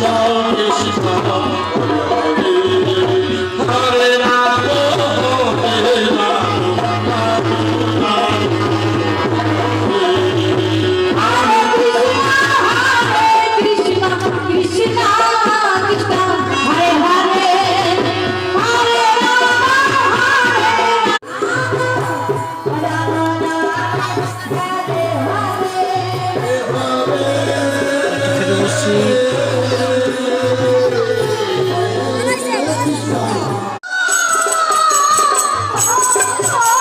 Krishna,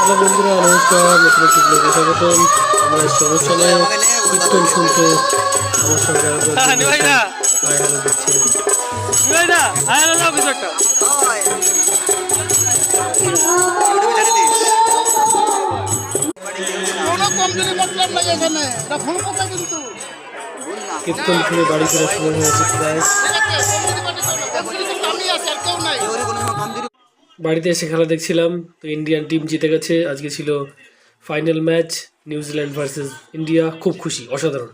hello বন্ধুরা নমস্কার। নতুন একটি ব্লগে স্বাগতম। আমরা অনুষ্ঠানে কীর্তন শুনতে আমার সঙ্গে। হাই হ্যালো কিন্তু কীর্তন শুনে বাড়ি ফেরার সময় হয়েছে প্রায়। বাড়িতে এসে খেলা দেখছিলাম, তো ইন্ডিয়ান টিম জিতে গেছে। আজকে ছিল final match New Zealand versus India খুব খুশি, অসাধারণ।